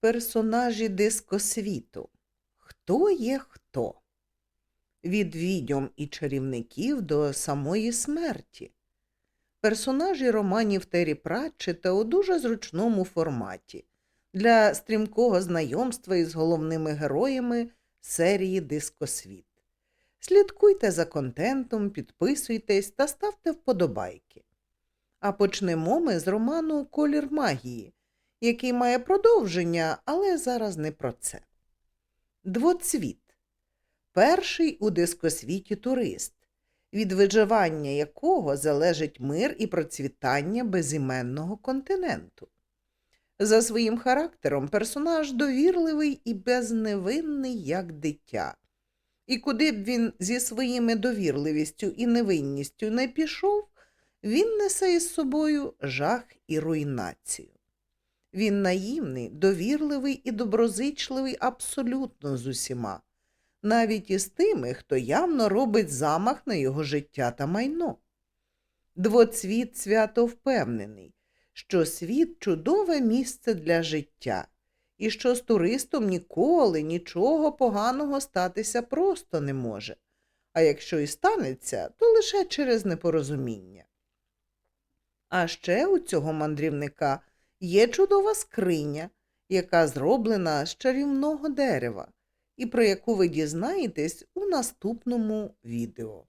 Персонажі дискосвіту. Хто є хто? Від відьом і чарівників до самої смерті. Персонажі романів Террі Пратчета у дуже зручному форматі для стрімкого знайомства із головними героями серії Дискосвіт. Слідкуйте за контентом, підписуйтесь та ставте вподобайки. А почнемо ми з роману Колір магії, який має продовження, але зараз не про це. Двоцвіт. Перший у дискосвіті турист, від виживання якого залежить мир і процвітання безіменного континенту. За своїм характером персонаж довірливий і безневинний, як дитя. І куди б він зі своїми довірливістю і невинністю не пішов, він несе із собою жах і руйнацію. Він наївний, довірливий і доброзичливий абсолютно з усіма, навіть із тими, хто явно робить замах на його життя та майно. Двоцвіт свято впевнений, що світ чудове місце для життя, і що з туристом ніколи нічого поганого статися просто не може, а якщо і станеться, то лише через непорозуміння. А ще у цього мандрівника є чудова скриня, яка зроблена з чарівного дерева, і про яку ви дізнаєтесь у наступному відео.